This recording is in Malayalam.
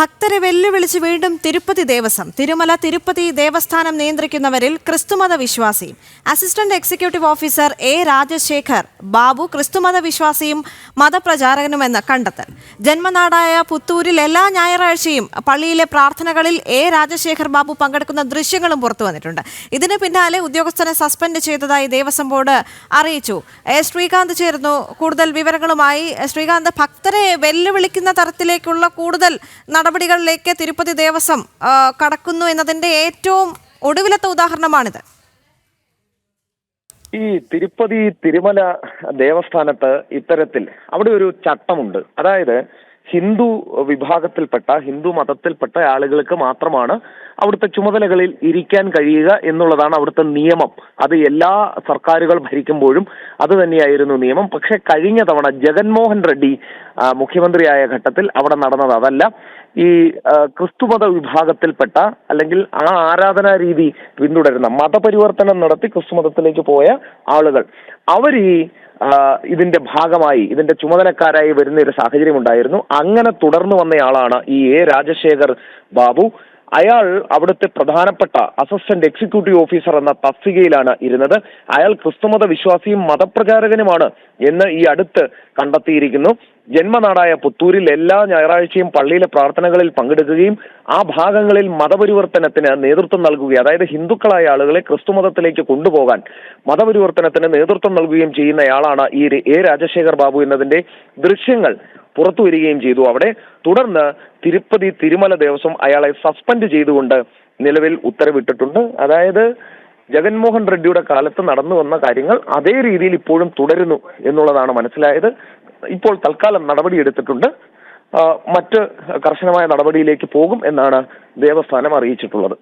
ഭക്തരെ വെല്ലുവിളിച്ച് വീണ്ടും തിരുപ്പതി ദേവസ്വം. തിരുമല തിരുപ്പതി ദേവസ്ഥാനം നിയന്ത്രിക്കുന്നവരിൽ ക്രിസ്തുമത വിശ്വാസിയും assistant executive officer A Rajasekhar Babu ക്രിസ്തുമത വിശ്വാസിയും മതപ്രചാരകനുമെന്ന് കണ്ടെത്തൽ. ജന്മനാടായ പുത്തൂരിൽ എല്ലാ ഞായറാഴ്ചയും പള്ളിയിലെ പ്രാർത്ഥനകളിൽ എ രാജശേഖർ ബാബു പങ്കെടുക്കുന്ന ദൃശ്യങ്ങളും പുറത്തു വന്നിട്ടുണ്ട്. ഇതിന് പിന്നാലെ ഉദ്യോഗസ്ഥനെ സസ്പെൻഡ് ചെയ്തതായി ദേവസ്വം ബോർഡ് അറിയിച്ചു. എ ശ്രീകാന്ത് ചേർന്നു കൂടുതൽ വിവരങ്ങളുമായി ശ്രീകാന്ത് ഭക്തരെ വെല്ലുവിളിക്കുന്ന തരത്തിലേക്കുള്ള കൂടുതൽ നടപടികളിലേക്ക് തിരുപ്പതി ദേവസ്വം കടക്കുന്നു എന്നതിന്റെ ഏറ്റവും ഒടുവിലത്തെ ഉദാഹരണമാണിത്. ഈ തിരുപ്പതി തിരുമല ദേവസ്ഥാനത്ത് ഇത്തരത്തിൽ അവിടെ ഒരു ചട്ടമുണ്ട്. അതായത് ഹിന്ദു വിഭാഗത്തിൽപ്പെട്ട ഹിന്ദു മതത്തിൽപ്പെട്ട ആളുകൾക്ക് മാത്രമാണ് അവിടുത്തെ ചുമതലകളിൽ ഇരിക്കാൻ കഴിയുക എന്നുള്ളതാണ് അവിടുത്തെ നിയമം. അത് എല്ലാ സർക്കാരുകൾ ഭരിക്കുമ്പോഴും അത് തന്നെയായിരുന്നു നിയമം. പക്ഷെ കഴിഞ്ഞ തവണ ജഗൻമോഹൻ റെഡ്ഡി മുഖ്യമന്ത്രിയായ ഘട്ടത്തിൽ അവിടെ നടന്നത് അതല്ല. ഈ ക്രിസ്തുമത വിഭാഗത്തിൽപ്പെട്ട അല്ലെങ്കിൽ ആ ആരാധനാ രീതി പിന്തുടരുന്ന മതപരിവർത്തനം നടത്തി ക്രിസ്തുമതത്തിലേക്ക് പോയ ആളുകൾ. അവർ ഈ ഇതിന്റെ ഭാഗമായി ഇതിന്റെ ചുമതലക്കാരായി വരുന്ന ഒരു സാഹചര്യം ഉണ്ടായിരുന്നു അങ്ങനെ തുടർന്നു വന്നയാളാണ് ഈ എ രാജശേഖർ ബാബു. അയാൾ അവിടുത്തെ പ്രധാനപ്പെട്ട അസിസ്റ്റന്റ് എക്സിക്യൂട്ടീവ് ഓഫീസർ എന്ന തസ്തികയിലാണ് ഇരുന്നത്. അയാൾ ക്രിസ്തുമത വിശ്വാസിയും മതപ്രചാരകനുമാണ് എന്ന് ഈ അടുത്ത് കണ്ടെത്തിയിരിക്കുന്നു. ജന്മനാടായ പുത്തൂരിൽ എല്ലാ ഞായറാഴ്ചയും പള്ളിയിലെ പ്രാർത്ഥനകളിൽ പങ്കെടുക്കുകയും ആ ഭാഗങ്ങളിൽ മതപരിവർത്തനത്തിന് നേതൃത്വം നൽകുകയും അതായത് ഹിന്ദുക്കളായ ആളുകളെ ക്രിസ്തുമതത്തിലേക്ക് കൊണ്ടുപോകാൻ മതപരിവർത്തനത്തിന് നേതൃത്വം നൽകുകയും ചെയ്യുന്നയാളാണ് ഈ എ രാജശേഖർ ബാബു എന്നതിന്റെ ദൃശ്യങ്ങൾ. പുറത്തു വരികയും ചെയ്തു. അവിടെ തുടർന്ന് തിരുപ്പതി തിരുമല ദേവസ്വം അയാളെ സസ്പെൻഡ് ചെയ്തുകൊണ്ട് നിലവിൽ ഉത്തരവിട്ടിട്ടുണ്ട്. അതായത് ജഗൻമോഹൻ റെഡ്ഡിയുടെ കാലത്ത് നടന്നു വന്ന കാര്യങ്ങൾ അതേ രീതിയിൽ ഇപ്പോഴും തുടരുന്നു എന്നുള്ളതാണ് മനസ്സിലായത്. ഇപ്പോൾ തൽക്കാലം നടപടി എടുത്തിട്ടുണ്ട്. മറ്റ് കർശനമായ നടപടിയിലേക്ക് പോകും എന്നാണ് ദേവസ്ഥാനം അറിയിച്ചിട്ടുള്ളത്.